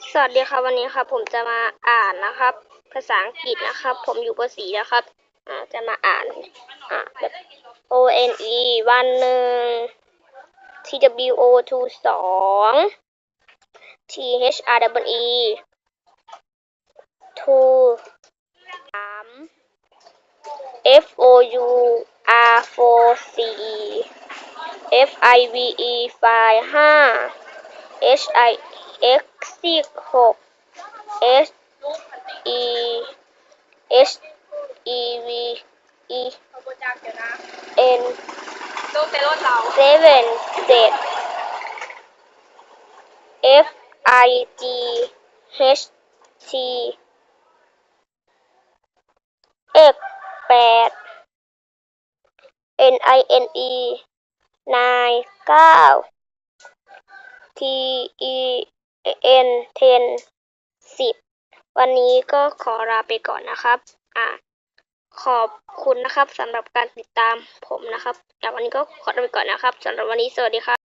สวัสดีครับวันนี้ครับ ผมจะมาอ่านนะครับ ภาษาอังกฤษนะครับ ผมอยู่ป .4 แล้วครับ อ่าจะมาอ่านอ่าแบบ O N E วันหนึ่ง T W O two สอง T H R W E two สาม F O U R four สี่ F I V E five ห้า H I X สี่หก S E H E V E ขบวนจากเดี๋ยวนะ N ลูกในรถเรา seven เจ็ด F I G H T X แปด N I N E nine เก้า T E เอ็นเทนสิบวันนี้ก็ขอลาไปก่อนนะครับ อะขอบคุณนะครับสำหรับการติดตามผมนะครับแต่วันนี้ก็ขอลาไปก่อนนะครับสำหรับวันนี้สวัสดีครับ